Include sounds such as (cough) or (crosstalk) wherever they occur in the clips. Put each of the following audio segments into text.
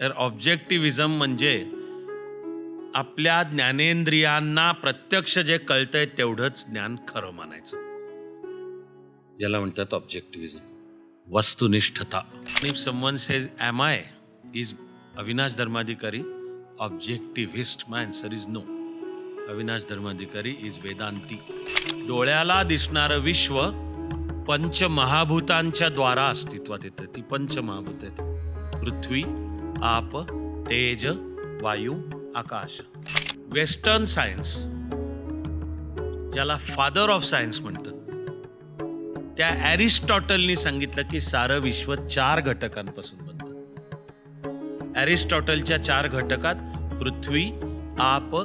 तर ऑब्जेक्टिव्हिजम म्हणजे आपल्या ज्ञानेंद्रियांना प्रत्यक्ष जे कळतंय तेवढंच ज्ञान खरं मानायचं. याला म्हणतात objectivism वस्तुनिष्ठता. If someone says am I is Avinash Dharmadhikari objectivist. My answer is no Avinash Dharmadhikari is Vedanti. डोळ्याला दिसणारं विश्व पंचमहाभूतांच्या द्वारा अस्तित्वात येतं. ती पंचमहाभूत आहेत. पृथ्वी आप तेज वायू आकाश. वेस्टर्न सायन्स ज्याला फादर ऑफ सायन्स म्हणतात. त्या ॲरिस्टॉटलनी सांगितलं की सारं विश्व चार घटकांपासून बनतं. ॲरिस्टॉटलच्या चार घटकात पृथ्वी आप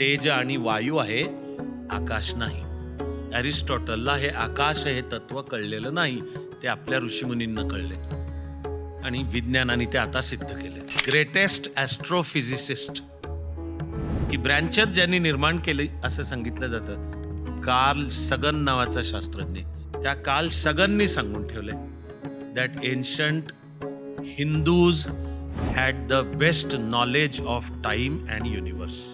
तेज आणि वायू आहे आकाश नाही. ॲरिस्टॉटलला हे आकाश हे तत्व कळलेलं नाही ते आपल्या ऋषीमुनींना कळले. आणि विज्ञानाने ते आता सिद्ध केले. ग्रेटेस्ट ॲस्ट्रोफिजिसिस्ट ही ब्रँचच ज्यांनी निर्माण केली असं सांगितलं जातं कार्ल सगन नावाचा शास्त्रज्ञ. त्या कार्ल सगननी सांगून ठेवले that ancient Hindus had the best knowledge of time and universe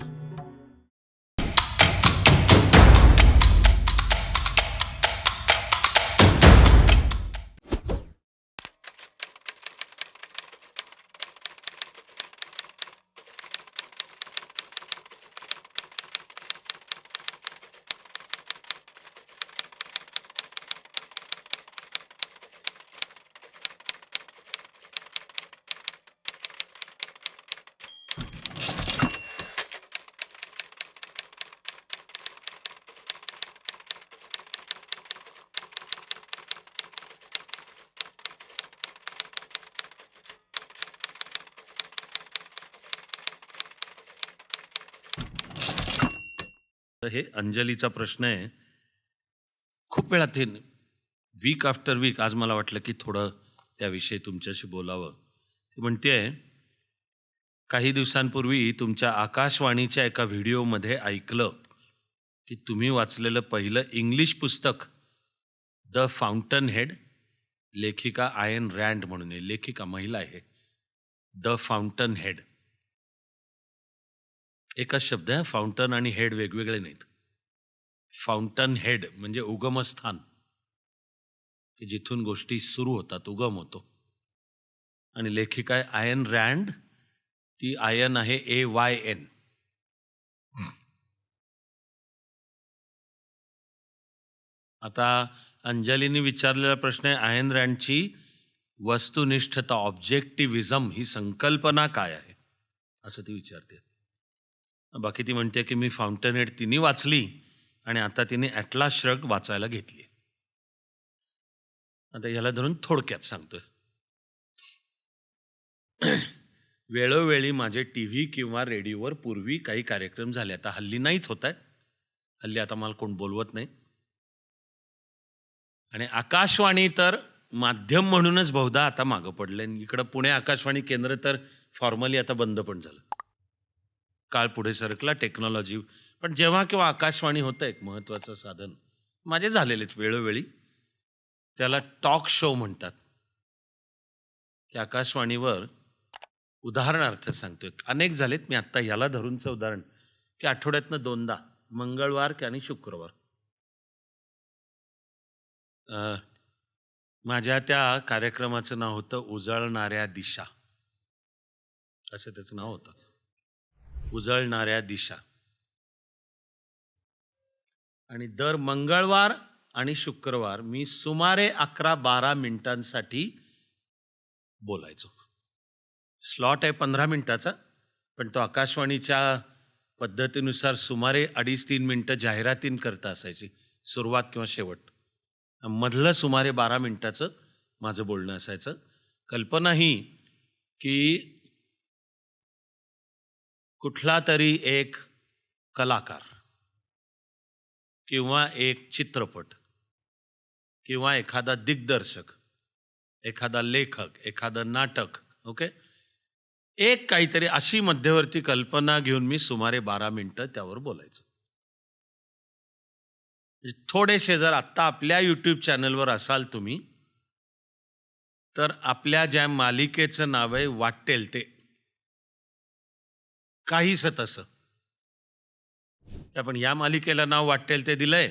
तर हे अंजलीचा प्रश्न आहे. खूप वेळात हे वीक आफ्टर वीक आज मला वाटलं की थोडं त्याविषयी तुमच्याशी बोलावं. ती म्हणते काही दिवसांपूर्वी तुमच्या आकाशवाणीच्या एका व्हिडिओमध्ये ऐकलं की तुम्ही वाचलेलं पहिलं इंग्लिश पुस्तक द फाउंटन हेड लेखिका आयन रँड म्हणून आहे लेखिका महिला आहे द फाउंटन हेड एकच शब्द आहे फाउंटन आणि हेड वेगवेगळे नाहीत. फाउंटन हेड म्हणजे उगमस्थान. की जिथून गोष्टी सुरू होतात उगम होतो. आणि लेखिका आहे आयन रँड ती आयन आहे ए वाय एन आता अंजलीने विचारलेला प्रश्न आहे आयन रँडची वस्तुनिष्ठता ऑब्जेक्टिव्हिजम ही संकल्पना काय आहे? असं ती विचारते. बाकी ती म्हणते की मी फाउंटन हेड तिने वाचली आणि आता तिने ॲटला श्रग वाचायला घेतली. आता याला धरून थोडक्यात सांगतो (clears throat) वेळोवेळी माझे टी व्ही किंवा रेडिओवर पूर्वी काही कार्यक्रम झाले. आता हल्ली नाहीच होत आहेत. हल्ली आता मला कोण बोलवत नाही. आणि आकाशवाणी तर माध्यम म्हणूनच बहुधा आता मागं पडलं इकडं पुणे आकाशवाणी केंद्र तर फॉर्मली आता बंद पण झालं. काळ पुढे सरकला टेक्नॉलॉजी. पण जेव्हा किंवा आकाशवाणी होतं एक महत्त्वाचं साधन माझे झालेलेच वेळोवेळी त्याला टॉक शो म्हणतात. की आकाशवाणीवर उदाहरणार्थ सांगतोय. अनेक झालेत मी आत्ता याला धरूनचं उदाहरण की आठवड्यातनं दोनदा मंगळवार की आणि शुक्रवार. माझ्या त्या कार्यक्रमाचं नाव होतं उजळणाऱ्या दिशा. असं त्याचं नाव होतं. उजळणाऱ्या दिशा. आणि दर मंगळवार आणि शुक्रवार मी सुमारे अकरा बारा मिनिटांसाठी बोलायचो. स्लॉट आहे पंधरा मिनिटाचा पण तो आकाशवाणीच्या पद्धतीनुसार सुमारे अडीच तीन मिनटं जाहिरातीं करता असायची सुरुवात किंवा शेवट. मधलं सुमारे बारा मिनटाचं माझं बोलणं असायचं. कल्पना ही की कुठला तरी एक कलाकार किंवा एक चित्रपट किंवा एखादा दिग्दर्शक एखादा लेखक एखादं नाटक ओके? एक काहीतरी अशी मध्यवर्ती कल्पना घेऊन मी सुमारे बारा मिनटं त्यावर बोलायचं. म्हणजे थोडेसे जर आत्ता आपल्या यूट्यूब चॅनलवर असाल तुम्ही तर आपल्या ज्या मालिकेचं नाव आहे वाटेल ते काहीच तसं. आपण या मालिकेला नाव वाटेल ते दिलंय.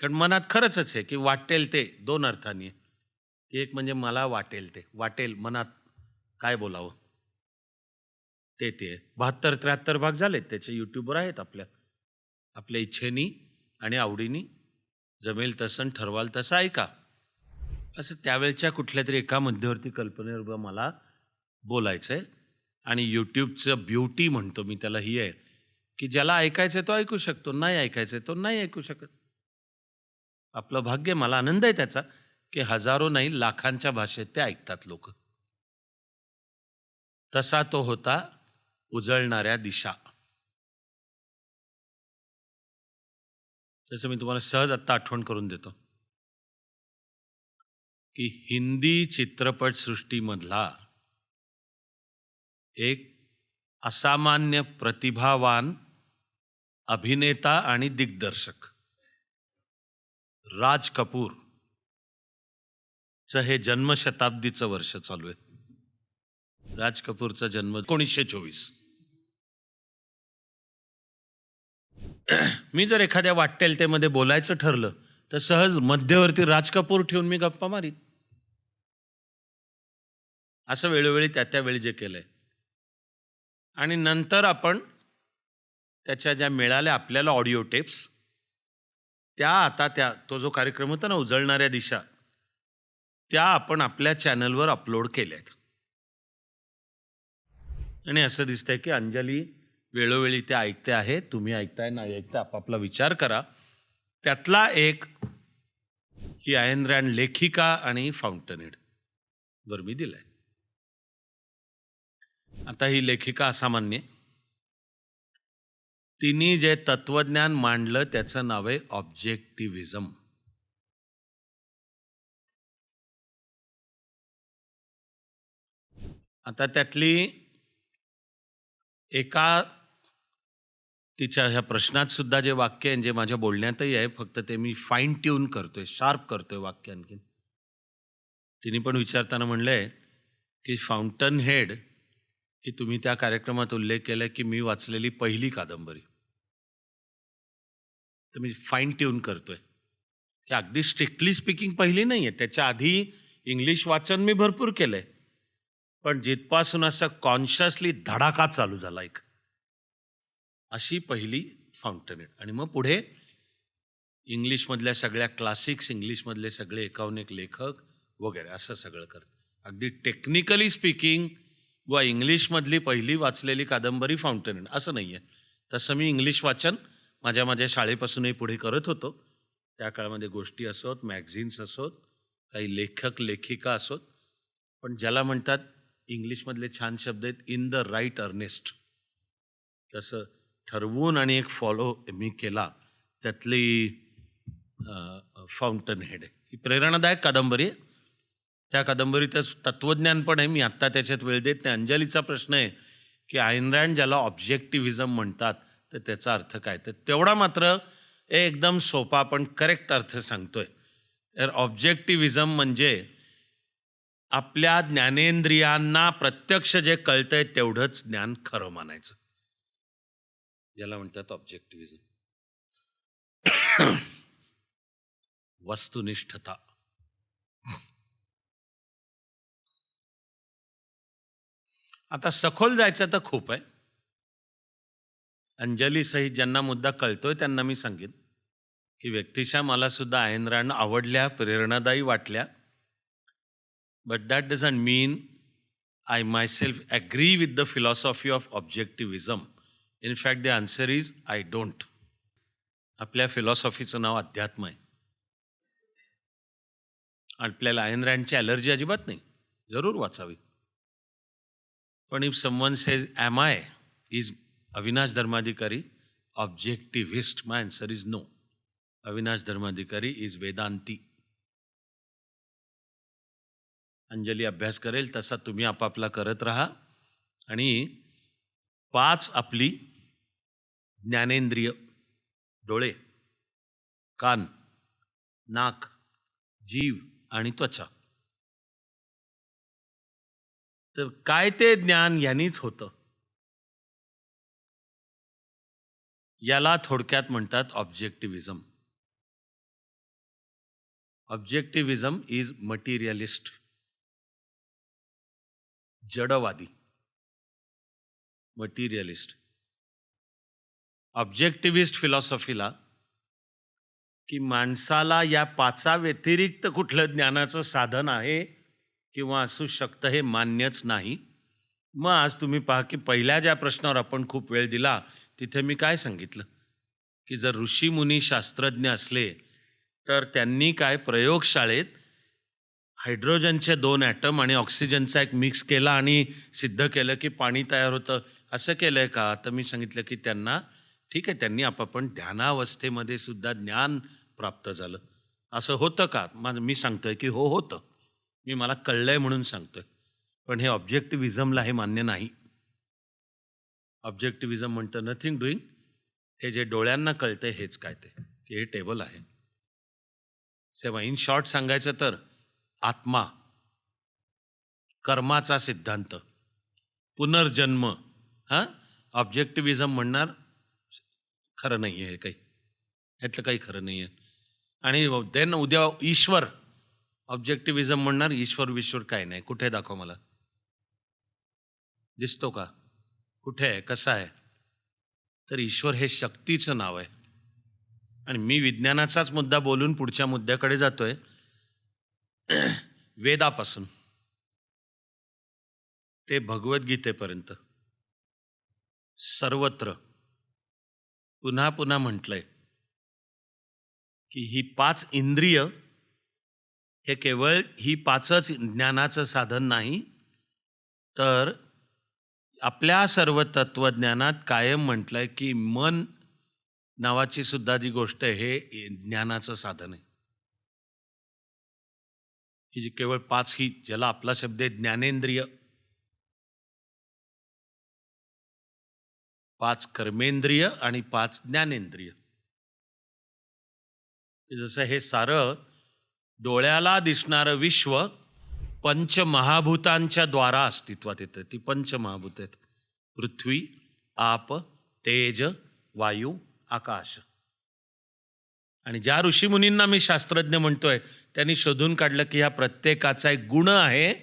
कारण मनात खरंच आहे की वाटेल ते दोन अर्थाने. की एक म्हणजे मला वाटेल ते. वाटेल मनात काय बोलावं? ते ते. बहात्तर त्र्याहत्तर भाग झालेत. त्याचे यूट्यूबवर आहेत आपल्या. आपल्या इच्छेनी आणि आवडीनी. जमेल तसं ठरवाल तसं ऐका. असं त्यावेळच्या कुठल्या तरी एका मध्यवर्ती कल्पनेवर मला बोलायचं आहे आणि यूट्यूबचं ब्युटी म्हणतो मी त्याला ही आहे की ज्याला ऐकायचं तो ऐकू शकतो नाही ऐकायचं तो नाही ऐकू शकत. आपलं भाग्य मला आनंद आहे त्याचा की हजारो नाही लाखांच्या भाषेत ते ऐकतात लोक. तसा तो होता उजळणाऱ्या दिशा. जसं मी तुम्हाला सहज आत्ता आठवण करून देतो. की हिंदी चित्रपटसृष्टीमधला एक असामान्य प्रतिभावान अभिनेता आणि दिग्दर्शक. राज कपूर. च हे जन्मशताब्दीचं वर्ष चालू आहे. राज कपूरचा जन्म एकोणीसशे चोवीस. मी जर एखाद्या वाटेलतेमध्ये बोलायचं ठरलं तर सहज मध्यवर्ती राज कपूर ठेवून मी गप्पा मारीन. असं वेळोवेळी त्या त्यावेळी जे केलंय. आणि नंतर आपण त्याच्या ज्या मिळाल्या आपल्याला ऑडिओ टेप्स त्या आता त्या तो जो कार्यक्रम होता ना उजळणाऱ्या दिशा त्या आपण आपल्या चॅनलवर अपलोड केल्यात. आणि असं दिसतंय की अंजली वेळोवेळी ते ऐकते आहे तुम्ही ऐकताय नाही ऐकताय आपापला विचार करा. त्यातला एक ही आयन लेखिका आणि फाउंटनेड. वर मी दिलाय. आता ही लेखिका असामान्य. तिने जे तत्वज्ञान मांडलं त्याचं नाव आहे ऑब्जेक्टिव्हिजम आता त्यातली एका तिच्या ह्या प्रश्नात सुद्धा जे वाक्य आहे जे माझ्या बोलण्यातही आहे फक्त ते मी फाईन ट्यून करतोय शार्प करतोय वाक्य आणखीन. तिने पण विचारताना म्हणलंय की फाउंटन हेड की तुम्ही त्या कार्यक्रमात उल्लेख केला की मी वाचलेली पहिली कादंबरी. तर मी फाईन ट्यून करतोय. की अगदी स्ट्रिक्टली स्पीकिंग पहिली नाही आहे त्याच्या आधी इंग्लिश वाचन मी भरपूर केलंय. पण जिथपासून असं कॉन्शियसली धडाका चालू झाला एक अशी पहिली फाउंटनेट आणि मग पुढे इंग्लिशमधल्या सगळ्या क्लासिक्स इंग्लिशमधले सगळे एकावन्न एक लेखक वगैरे असं सगळं करत अगदी टेक्निकली स्पीकिंग व इंग्लिशमधली पहिली वाचलेली कादंबरी फाउंटेन. असं नाही आहे तसं मी इंग्लिश वाचन माझ्या माझ्या शाळेपासूनही पुढे करत होतो. त्या काळामध्ये गोष्टी असोत मॅगझिन्स असोत काही लेखक लेखिका असोत. पण ज्याला म्हणतात इंग्लिशमधले छान शब्द आहेत इन द राईट अर्नेस्ट तसं ठरवून आणि एक फॉलो मी केला त्यातली फाउंटन हेड. आहे ही प्रेरणादायक कादंबरी आहे. त्या कादंबरीतच तत्वज्ञान पण आहे. मी आत्ता त्याच्यात वेळ देत नाही. अंजलीचा प्रश्न आहे की आयनरँड ज्याला ऑब्जेक्टिव्हिजम म्हणतात तर त्याचा अर्थ काय? तर तेवढा मात्र एकदम सोपा पण करेक्ट अर्थ सांगतोय. तर ऑब्जेक्टिव्हिजम म्हणजे आपल्या ज्ञानेंद्रियांना प्रत्यक्ष जे कळतंय तेवढंच ज्ञान खरं मानायचं. याला म्हणतात ऑब्जेक्टिव्हिजम (coughs) वस्तुनिष्ठता. आता सखोल जायचं तर खूप आहे. अंजली सहित ज्यांना मुद्दा कळतोय त्यांना मी सांगेन की व्यक्तिशा मला सुद्धा आयनराण आवडल्या प्रेरणादायी वाटल्या. But that doesn't mean I myself agree with the philosophy of In in fact the answer is I don't आपल्या फिलॉसॉफीचं नाव अध्यात्म आहे. आपल्याला आयनराणची ॲलर्जी अजिबात नाही. जरूर वाचावी. पण if someone says am I is Avinash Dharmadhikari objectivist my answer is no Avinash Dharmadhikari is Vedanti Anjali अभ्यास करेल तसा तुम्ही आपापला करत राहा आणि पाच आपली ज्ञानेंद्रिय डोळे कान नाक जीव आणि त्वचा तर काय ते ज्ञान यांनीच होतं. याला थोडक्यात म्हणतात ऑब्जेक्टिव्हिजम ऑब्जेक्टिव्हिजम इज मटेरियलिस्ट. जडवादी. मटेरियलिस्ट. ऑब्जेक्टिव्हिस्ट फिलॉसॉफीला की माणसाला या पाचा व्यतिरिक्त कुठलं ज्ञानाचं साधन आहे किंवा असू शकतं हे मान्यच नाही. मग आज तुम्ही पहा की पहिल्या ज्या प्रश्नावर आपण खूप वेळ दिला तिथे मी काय सांगितलं? की जर ऋषीमुनी शास्त्रज्ञ असले तर त्यांनी काय प्रयोगशाळेत हायड्रोजनचे दोन ॲटम आणि ऑक्सिजनचा एक मिक्स केला आणि सिद्ध केलं की पाणी तयार होतं. असं केलं आहे का? तर मी सांगितलं की त्यांना ठीक आहे त्यांनी आपापण ध्यानावस्थेमध्ये सुद्धा ज्ञान प्राप्त झालं. असं होतं का? मग मी सांगतोय की हो होतं. मी मला कळलंय म्हणून सांगतोय. पण हे ऑब्जेक्टिव्हिजमला हे मान्य नाही. ऑब्जेक्टिव्हिजम म्हणतं नथिंग डुईंग हे जे डोळ्यांना कळतंय हेच काय ते की हे टेबल आहे. सेवा इन शॉर्ट सांगायचं तर आत्मा कर्माचा सिद्धांत पुनर्जन्म हां? ऑब्जेक्टिव्हिजम म्हणणार खरं नाही आहे हे काही. ह्यातलं काही खरं नाही आहे आणि देन उद्या ईश्वर ऑब्जेक्टिव्हिजम म्हणणार ईश्वर विश्वर काय नाही. कुठे दाखव मला. दिसतो का? कुठे आहे? कसा आहे? तर ईश्वर हे शक्तीचं नाव आहे. आणि मी विज्ञानाचाच मुद्दा बोलून पुढच्या मुद्द्याकडे जातोय. (clears throat) वेदापासून. ते भगवद्गीतेपर्यंत. सर्वत्र. पुन्हा पुन्हा म्हटलंय. की ही पाच इंद्रिय हे केवळ ही पाचच ज्ञानाचं साधन नाही तर आपल्या सर्व तत्वज्ञानात कायम म्हटलंय की मन नावाची सुद्धा जी गोष्ट आहे हे ज्ञानाचं साधन आहे. ही जी केवळ पाच ही ज्याला आपला शब्द आहे ज्ञानेंद्रिय. पाच कर्मेंद्रिय आणि पाच ज्ञानेंद्रिय. जसं हे सारं डोळ्याला दिसणारं विश्व पंचमहाभूतांच्या द्वारा अस्तित्वात येतं. ती पंचमहाभूत आहेत. पृथ्वी आप तेज वायू आकाश. आणि ज्या ऋषीमुनींना मी शास्त्रज्ञ म्हणतोय त्यांनी शोधून काढलं की ह्या प्रत्येकाचा एक गुण आहे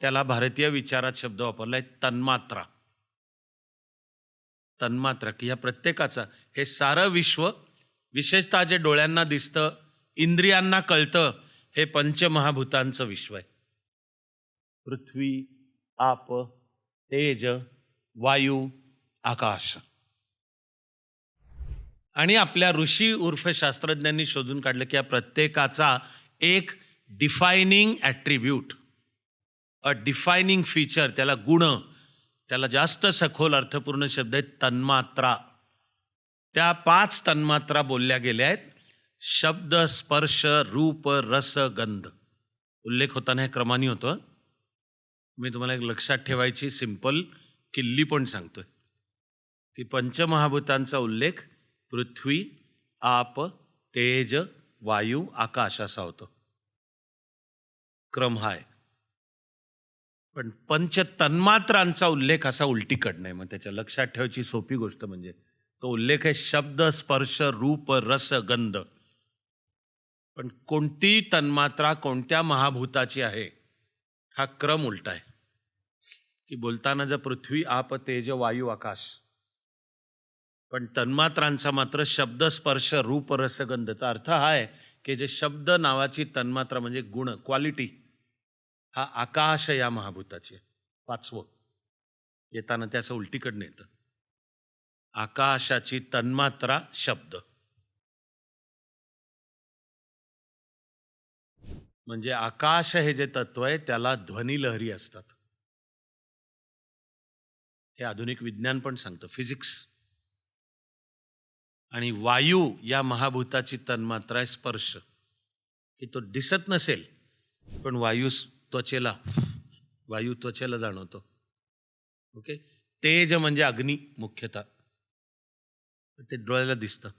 त्याला भारतीय विचारात शब्द वापरलाय तन्मात्रा. तन्मात्रा की ह्या प्रत्येकाचा हे सारं विश्व विशेषतः जे डोळ्यांना दिसतं इंद्रियांना कळतं हे पंचमहाभूतांचं विश्व आहे. पृथ्वी आप तेज वायू आकाश. आणि आपल्या ऋषी उर्फ शास्त्रज्ञांनी शोधून काढलं की या प्रत्येकाचा एक defining attribute a defining feature त्याला गुण त्याला जास्त सखोल अर्थपूर्ण शब्द आहेत तन्मात्रा. त्या पाच तन्मात्रा बोलल्या गेल्या आहेत. शब्द स्पर्श रूप रस गंध. उल्लेख होताना हे क्रमाने होतं मी तुम्हाला एक लक्षात ठेवायची सिंपल किल्ली पण सांगतोय. की पंचमहाभूतांचा उल्लेख पृथ्वी आप तेज वायू आकाश असा होतो. क्रम हा आहे. पण पंच तन्मात्रांचा उल्लेख असा उलटीकडनं आहे मग त्याच्या लक्षात ठेवायची सोपी गोष्ट म्हणजे तो उल्लेख आहे शब्द स्पर्श रूप रस गंध. पण कोणती तन्मात्रा कोणत्या महाभूताची आहे हा क्रम उलटा आहे. की बोलताना जर पृथ्वी आप तेज वायू आकाश पण तन्मात्रांचा मात्र शब्द स्पर्श रूप रसगंधचा अर्थ हा आहे की जे शब्द नावाची तन्मात्रा म्हणजे गुण क्वालिटी हा आकाश या महाभूताची आहे. पाचवं. येताना त्याचं उलटीकडनं येतं. आकाशाची तन्मात्रा शब्द. म्हणजे आकाश हे जे तत्व आहे त्याला ध्वनिलहरी असतात. हे आधुनिक विज्ञान पण सांगतं फिजिक्स आणि वायू या महाभूताची तन्मात्रा आहे स्पर्श. की तो दिसत नसेल पण वायू त्वचेला वायू त्वचेला जाणवतो. ओके? तेज म्हणजे अग्नी मुख्यतः. ते डोळ्याला दिसतं.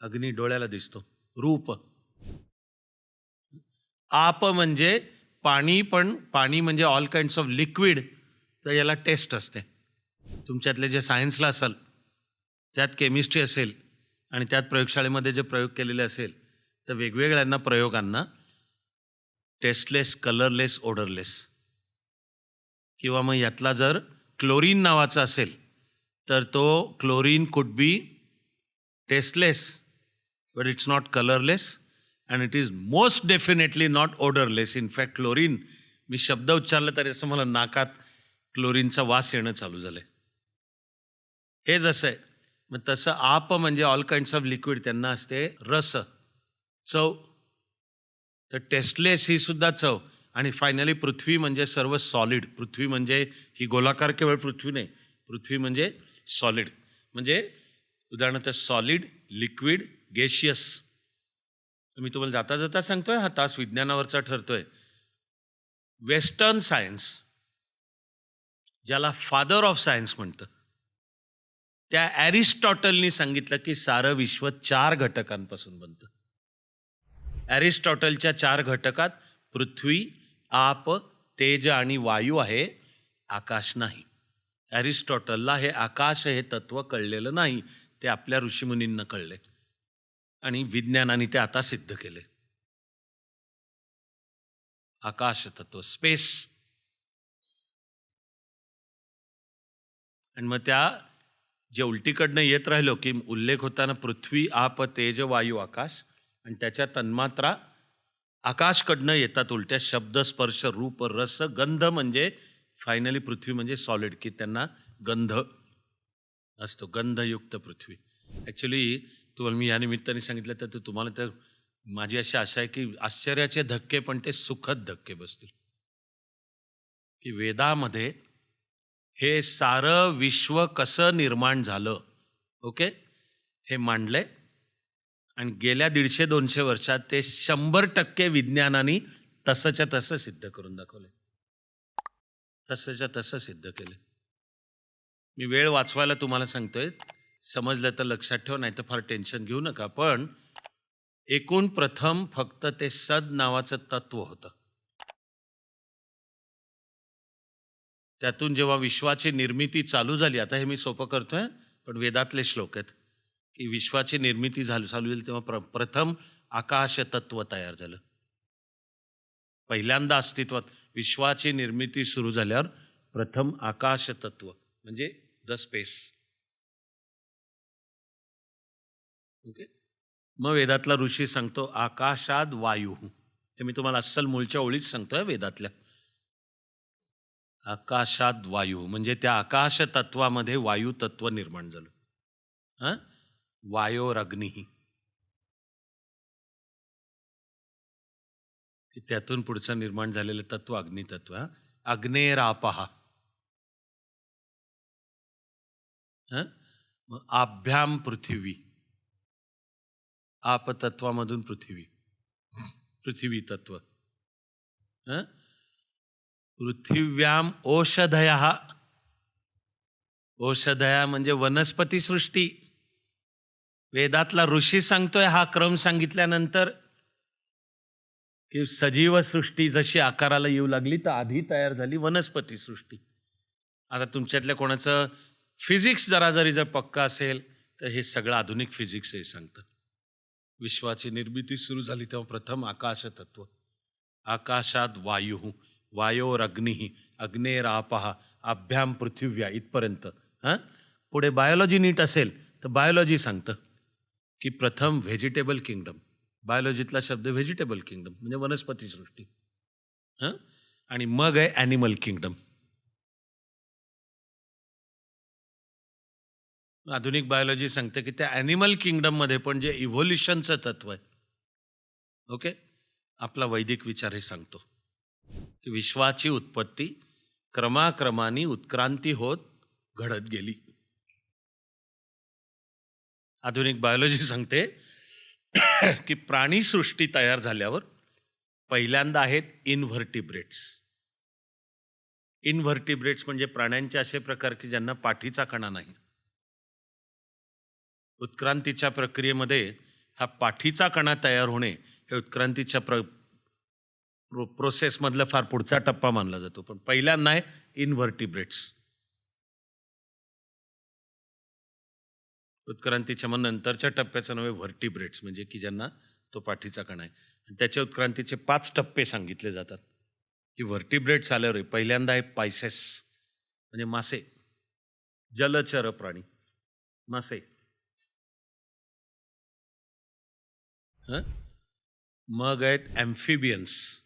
अग्नी डोळ्याला दिसतो. रूप. आप म्हणजे पाणी पण पाणी म्हणजे ऑल काइंड्स ऑफ लिक्विड तर याला टेस्ट असते. तुमच्यातले जे सायन्सला असाल त्यात केमिस्ट्री असेल आणि त्यात प्रयोगशाळेमध्ये जे प्रयोग केलेले असेल तर वेगवेगळ्यांना प्रयोगांना टेस्टलेस कलरलेस ओडरलेस किंवा मग यातला जर क्लोरीन नावाचा असेल तर तो chlorine could be tasteless but it's not colourless and it is most definitely not odourless in fact chlorine मी शब्द उच्चारला तरी असं मला नाकात क्लोरीनचा वास येणं चालू झालं आहे हे जसं आहे मग तसं आप म्हणजे ऑल काइंड्स ऑफ लिक्विड त्यांना असते रस चव. तर टेस्टलेस ही सुद्धा चव. आणि फायनली पृथ्वी म्हणजे सर्व सॉलिड पृथ्वी म्हणजे ही गोलाकार केवळ पृथ्वी नाही पृथ्वी म्हणजे सॉलिड म्हणजे उदाहरणार्थ सॉलिड लिक्विड गेशियस मी तुम्हाला जाता जाता सांगतोय हा तास विज्ञानावरचा ठरतोय. वेस्टर्न सायन्स ज्याला फादर ऑफ सायन्स म्हणतं त्या ॲरिस्टॉटलनी सांगितलं की सारं विश्व चार घटकांपासून बनतं. ॲरिस्टॉटलच्या चार घटकात पृथ्वी आप तेज आणि वायू आहे आकाश नाही. ॲरिस्टॉटलला हे आकाश हे तत्व कळलेलं नाही ते आपल्या ऋषीमुनींना कळले. आणि विज्ञानाने ते आता सिद्ध केले. आकाश तत्व स्पेस आणि मग त्या जे उलटीकडनं येत राहिलो की उल्लेख होताना पृथ्वी आप तेज वायू आकाश आणि त्याच्या तन्मात्रा आकाशकडनं येतात उलट्या शब्द स्पर्श रूप रस गंध म्हणजे फायनली पृथ्वी म्हणजे सॉलिड की त्यांना गंध असतो गंधयुक्त पृथ्वी. ॲक्च्युली तुम्हाला मी या निमित्ताने सांगितलं तर तुम्हाला तर माझी अशी आशा आहे की आश्चर्याचे धक्के पण ते सुखद धक्के बसतील. की वेदामध्ये हे सारं विश्व कसं निर्माण झालं ओके? हे मांडलंय. आणि गेल्या दीडशे दोनशे वर्षात ते शंभर टक्के विज्ञानाने तसंच्या तसं सिद्ध करून दाखवले तसंच्या तसं सिद्ध केलं मी वेळ वाचवायला तुम्हाला सांगतोय समजलं तर लक्षात ठेव नाही तर फार टेन्शन घेऊ नका. पण एकूण प्रथम फक्त ते सद नावाचं तत्व होतं. त्यातून जेव्हा विश्वाची निर्मिती चालू झाली आता हे मी सोपं करतोय पण वेदातले श्लोक आहेत की विश्वाची निर्मिती झाली चालू झाली तेव्हा प्र प्रथम आकाश तत्व तयार झालं. पहिल्यांदा अस्तित्वात विश्वाची निर्मिती सुरू झाल्यावर प्रथम आकाश तत्व म्हणजे द स्पेस. ओके मग वेदातला ऋषी सांगतो आकाशाद वायू. हे मी तुम्हाला अस्सल मूळच्या ओळीच सांगतोय वेदातल्या. आकाशात वायू म्हणजे त्या आकाश तत्वामध्ये वायू तत्व निर्माण झालं. हां? वायोर अग्निही त्यातून पुढचं निर्माण झालेलं तत्व अग्नितत्व हा? अग्नेरापहा हं? मग आभ्याम पृथ्वी. आपतत्वामधून पृथ्वी. पृथ्वी तत्व. पृथिव्याम औषधया. औषधया म्हणजे वनस्पती सृष्टी. वेदातला ऋषी सांगतोय हा क्रम सांगितल्यानंतर की सजीव सृष्टी जशी आकाराला येऊ लागली तर आधी तयार झाली वनस्पती सृष्टी. आता तुमच्यातल्या कोणाचं फिजिक्स जरा जरी जर पक्का असेल तर हे सगळं आधुनिक फिजिक्स हे सांगतं विश्वाची निर्मिती सुरू झाली तेव्हा प्रथम आकाश तत्व आकाशात वायू वायोर अग्नी अग्नेरापहा अभ्याम पृथिव्या इथपर्यंत. हां? पुढे बायोलॉजी नीट असेल तर बायोलॉजी सांगतं की प्रथम व्हेजिटेबल किंगडम बायोलॉजीतला शब्द व्हेजिटेबल किंगडम म्हणजे वनस्पती सृष्टी. हां? आणि मग आहे ॲनिमल किंगडम आधुनिक बायोलॉजी सांगते की त्या ॲनिमल किंगडममध्ये पण जे इव्होल्युशनचं तत्व आहे. ओके आपला वैदिक विचार हे सांगतो. की विश्वाची उत्पत्ती क्रमाक्रमाने उत्क्रांती होत घडत गेली. आधुनिक बायोलॉजी सांगते (coughs) की प्राणीसृष्टी तयार झाल्यावर पहिल्यांदा आहेत इन्व्हर्टिब्रेट्स इन्व्हर्टिब्रेट्स म्हणजे प्राण्यांचे असे प्रकार की ज्यांना पाठीचा कणा नाही. उत्क्रांतीच्या प्रक्रियेमध्ये हा पाठीचा कणा तयार होणे हे उत्क्रांतीच्या प्र प्रो प्रोसेसमधला फार पुढचा टप्पा मानला जातो. पण पहिल्यांदा आहे इनव्हर्टिब्रेट्स उत्क्रांतीच्या मग नंतरच्या टप्प्याचं नाव आहे व्हर्टिब्रेट्स म्हणजे की ज्यांना तो पाठीचा कणा आहे. आणि त्याच्या उत्क्रांतीचे पाच टप्पे सांगितले जातात. की व्हर्टिब्रेट्स आल्यावर आहे. पहिल्यांदा आहे पायसेस म्हणजे मासे जलचर प्राणी. मासे. हं? मग आहेत ॲम्फिबियन्स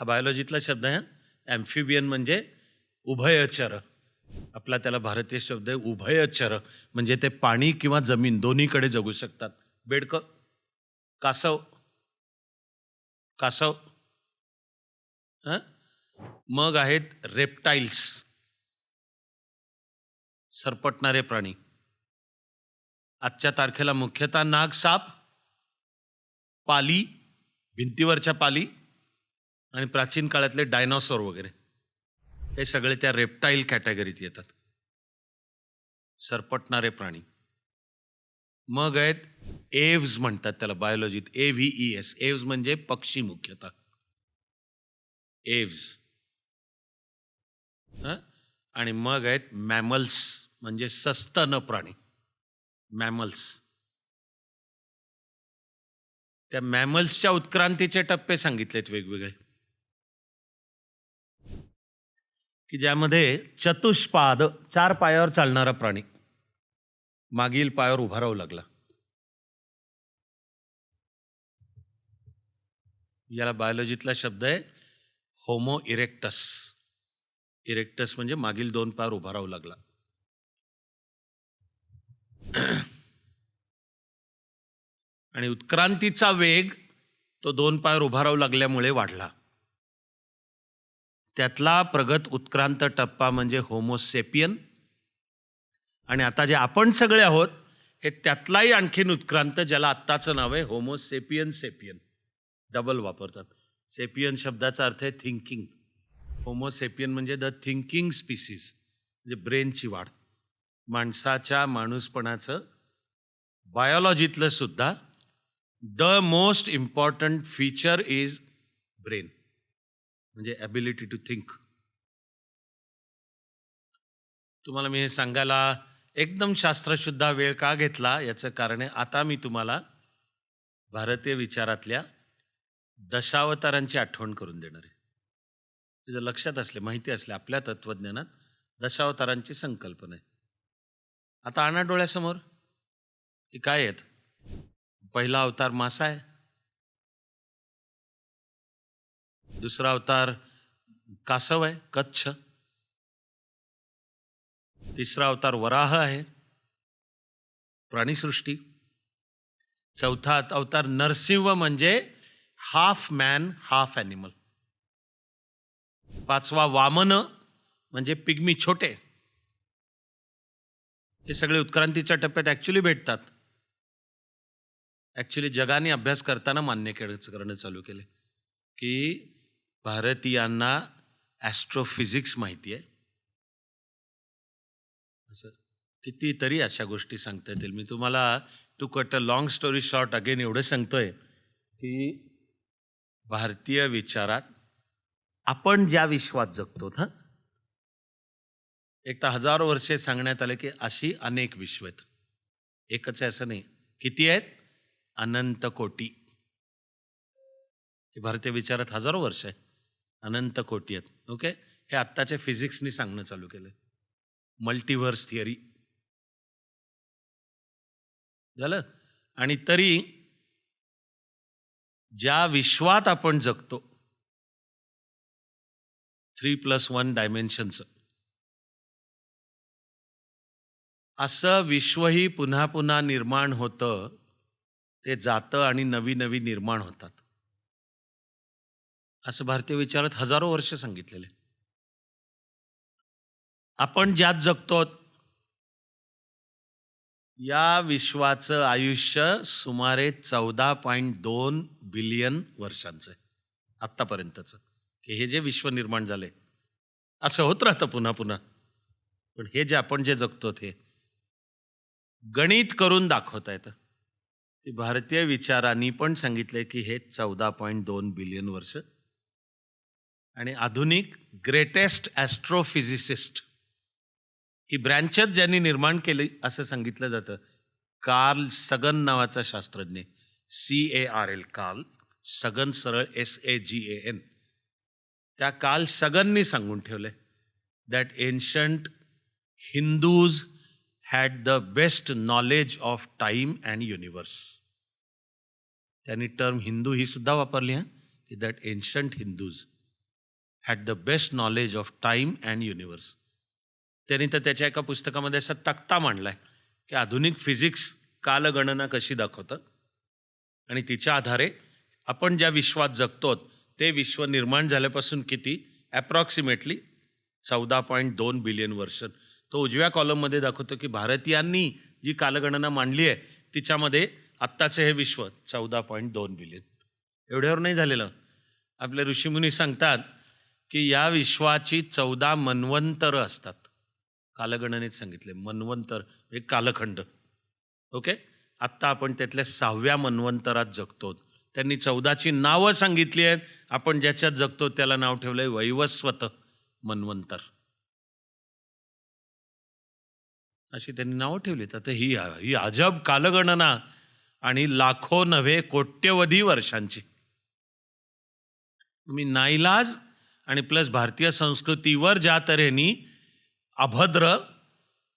हा बायोलॉजीतला शब्द आहे ॲम्फिबियन म्हणजे उभयचर. आपला त्याला भारतीय शब्द आहे उभयचर. म्हणजे ते पाणी किंवा जमीन दोन्हीकडे जगू शकतात. बेडकं कासव कासव हां? मग आहेत रेप्टाईल्स सरपटणारे प्राणी. आजच्या तारखेला मुख्यतः नाग साप पाली भिंतीवरच्या पाली आणि प्राचीन काळातले डायनॉसॉर वगैरे. हे सगळे त्या रेप्टाईल कॅटेगरीत येतात. सरपटणारे प्राणी. मग आहेत एव्ज म्हणतात त्याला बायोलॉजीत A V E S Aves म्हणजे पक्षी मुख्यतः. एव्ज आणि मग आहेत मॅमल्स म्हणजे सस्तन प्राणी. मॅमल्स त्या मॅमल्सच्या उत्क्रांतीचे टप्पे सांगितलेत वेगवेगळे. की ज्यामध्ये चतुष्पाद चार पायावर चालणारा प्राणी मागील पायावर उभा राहू लागला. याला बायोलॉजीतला शब्द आहे होमो इरेक्टस इरेक्टस म्हणजे मागील दोन पायावर उभा राहू लागला. आणि उत्क्रांतीचा वेग तो दोन पायावर उभा लागल्यामुळे वाढला. त्यातला प्रगत उत्क्रांत टप्पा म्हणजे होमोसेपियन आणि आता जे आपण सगळे आहोत हे त्यातलाही आणखीन उत्क्रांत ज्याला आत्ताचं नाव आहे होमोसेपियन सेपियन डबल वापरतात. सेपियन शब्दाचा अर्थ आहे थिंकिंग. होमोसेपियन म्हणजे द थिंकिंग स्पीसीज म्हणजे ब्रेनची वाढ. माणसाच्या माणूसपणाचं बायोलॉजीतलं सुद्धा the most important feature is brain म्हणजे ॲबिलिटी टू थिंक. तुम्हाला मी हे सांगायला एकदम शास्त्रशुद्ध वेळ का घेतला? याचं कारण आहे आता मी तुम्हाला भारतीय विचारातल्या दशावतारांची आठवण करून देणार आहे. तुझ्या लक्षात असले माहिती असले आपल्या तत्त्वज्ञानात दशावतारांची संकल्पना आहे. आता आणा डोळ्यासमोर. की काय आहेत? पहिला अवतार मासा आहे. दुसरा अवतार कासव आहे कच्छ. तिसरा अवतार वराह आहे प्राणीसृष्टी. चौथा अवतार नरसिंह म्हणजे हाफ मॅन हाफ ॲनिमल पाचवा वामन म्हणजे पिग्मी छोटे. हे सगळे उत्क्रांतीच्या टप्प्यात ॲक्च्युली भेटतात. ॲक्च्युली जगाने अभ्यास करताना मान्य केलं- करणं चालू केले की भारतीयांना ॲस्ट्रोफिजिक्स माहिती आहे. असं. कितीतरी अशा गोष्टी सांगता येतील. मी तुम्हाला to cut a long story short again एवढं सांगतोय की भारतीय विचारात आपण ज्या विश्वात जगतो हा? एक तर हजारो वर्षे सांगण्यात आले की अशी अनेक विश्व आहेत. एकच आहे असं नाही. किती आहेत? अनंत कोटी. हे भारतीय विचारात हजारो वर्ष आहे. अनंत कोटी आहेत. ओके हे आत्ताच्या फिजिक्सनी सांगणं चालू केलं मल्टिव्हर्स थिअरी झालं? आणि तरी ज्या विश्वात आपण जगतो थ्री प्लस वन डायमेन्शनचं असं विश्वही पुन्हा पुन्हा निर्माण होतं. ते जातं आणि नवी नवी निर्माण होतात. असं भारतीय विचारात हजारो वर्ष सांगितलेले. आपण ज्यात जगतो या विश्वाचं आयुष्य सुमारे चौदा पॉईंट दोन बिलियन वर्षांचं आहे. आत्तापर्यंतचं. की हे जे विश्व निर्माण झाले. असं होत राहतं पुन्हा पुन्हा. पण हे जे आपण जे जगतो ते गणित करून दाखवता येतं. की भारतीय विचारांनी पण सांगितले की हे चौदा पॉईंट दोन बिलियन वर्ष. आणि आधुनिक ग्रेटेस्ट ॲस्ट्रोफिजिसिस्ट ही ब्रँचच ज्यांनी निर्माण केली असं सांगितलं जातं कार्ल सगन नावाचा शास्त्रज्ञ C A R L Carl Sagan सरळ S A G A N. त्या कार्ल सगननी सांगून ठेवलंय that ancient Hindus had the best knowledge of time and universe त्यांनी टर्म हिंदू ही सुद्धा वापरली हां? की that ancient Hindus had the best knowledge of time and universe त्यांनी तर त्याच्या एका पुस्तकामध्ये असा तक्ता मांडला आहे की आधुनिक फिजिक्स कालगणना कशी दाखवतं आणि तिच्या आधारे आपण ज्या विश्वात जगतो ते विश्व निर्माण झाल्यापासून किती? ॲप्रॉक्सिमेटली चौदा पॉईंट दोन बिलियन वर्ष. तो उजव्या कॉलममध्ये दाखवतो की भारतीयांनी जी कालगणना मांडली आहे तिच्यामध्ये आत्ताचं हे विश्व चौदा पॉईंट दोन बिलियन एवढ्यावर नाही झालेलं. आपले ऋषीमुनी सांगतात की या विश्वाची चौदा मन्वंतरं असतात. कालगणनेत सांगितले मन्वंतर एक कालखंड. ओके? आत्ता आपण त्यातल्या सहाव्या मन्वंतरात जगतो त्यांनी चौदाची नावं सांगितली आहेत. आपण ज्याच्यात जगतो त्याला नाव ठेवलंय वैवस्वत मन्वंतर. अशी त्यांनी नावं ठेवलीत. आता ही ही अजब कालगणना आणि लाखो नव्हे कोट्यवधी वर्षांची. मी नाईलाज आणि प्लस भारतीय संस्कृतीवर ज्या तऱ्हेने अभद्र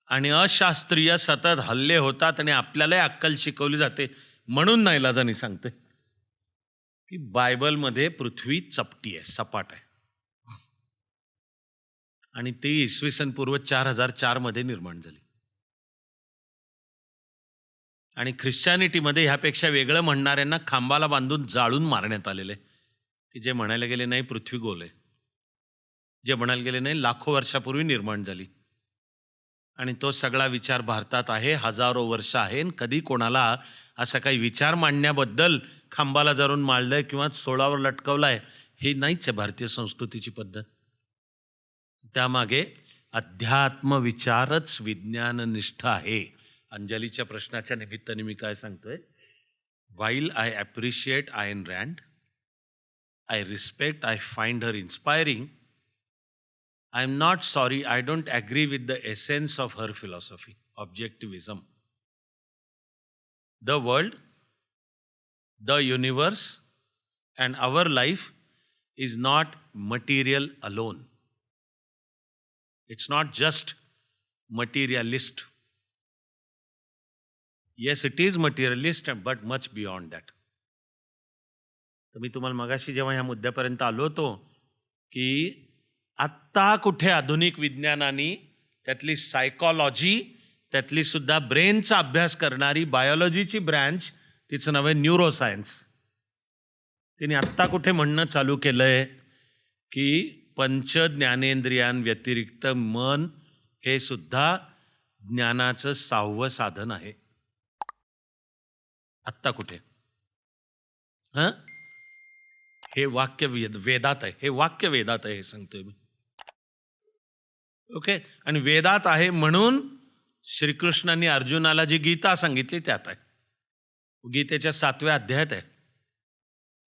आणि अशास्त्रीय सतत हल्ले होतात आणि आपल्यालाही अक्कल शिकवली जाते म्हणून नाईलाजाने सांगते की बायबलमध्ये पृथ्वी चपटी आहे सपाट आहे. आणि ती इसवी सन पूर्व चार हजार चारमध्ये निर्माण झाली. आणि ख्रिश्चॅनिटीमध्ये ह्यापेक्षा वेगळं म्हणणाऱ्यांना खांबाला बांधून जाळून मारण्यात आलेले. की जे म्हणायला गेले नाही पृथ्वी गोल आहे. जे म्हणायला गेले नाही लाखो वर्षापूर्वी निर्माण झाली. आणि तो सगळा विचार भारतात आहे हजारो वर्ष आहे आणि कधी कोणाला असा काही विचार मांडण्याबद्दल खांबाला जरून आहे किंवा सोळावर लटकवलाय हे नाहीच आहे भारतीय संस्कृतीची पद्धत. त्यामागे अध्यात्म विचारच विज्ञाननिष्ठ आहे. अंजलीच्या प्रश्नाच्या निमित्ताने मी काय सांगतोय while I appreciate Ayn Rand I respect I find her inspiring I am not sorry, I don't agree with the essence of her philosophy, objectivism. The world, the universe, and our life is not material alone. It's not just materialist. yes it is materialist but much beyond that तर मी तुम्हाला मगाशी जेव्हा ह्या मुद्द्यापर्यंत आलो होतो की आत्ता कुठे आधुनिक विज्ञानाने त्यातली सायकॉलॉजी त्यातली सुद्धा ब्रेनचा अभ्यास करणारी बायोलॉजीची ब्रँच तिचं नाव आहे न्यूरोसायन्स तिने आत्ता कुठे म्हणणं चालू केलंय की पंच ज्ञानेंद्रियांव्यतिरिक्त मन हे सुद्धा ज्ञानाचं सहावं साधन आहे. आत्ता कुठे? हां? हे वाक्य वेद वेदात आहे. हे वाक्य वेदात आहे हे सांगतोय मी. ओके? आणि वेदात आहे म्हणून श्रीकृष्णांनी अर्जुनाला जी गीता सांगितली त्यात आहे. गीतेच्या सातव्या अध्यायात आहे.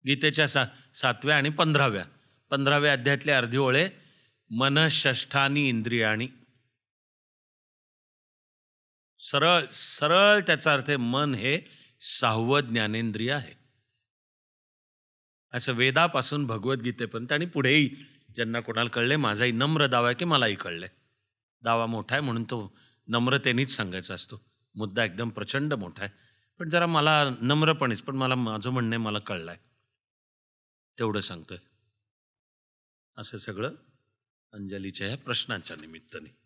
गीतेच्या सा सातव्या आणि पंधराव्या. पंधराव्या अध्यायातले अर्धी ओळे मनषष्ठानी इंद्रियाणी. सरळ सरळ त्याचा अर्थ आहे मन हे सहावं ज्ञानेंद्रिय आहे. असं वेदापासून भगवद्गीतेपर्यंत आणि पुढेही ज्यांना कोणाला कळले माझाही नम्र दावा आहे की मलाही कळलंय. दावा मोठा आहे म्हणून तो नम्रतेनेच सांगायचा असतो. मुद्दा एकदम प्रचंड मोठा आहे. पण जरा मला नम्रपणेच पण मला माझं म्हणणं आहे मला कळलं आहे तेवढं सांगतोय. असं सगळं अंजलीच्या ह्या प्रश्नांच्या निमित्ताने.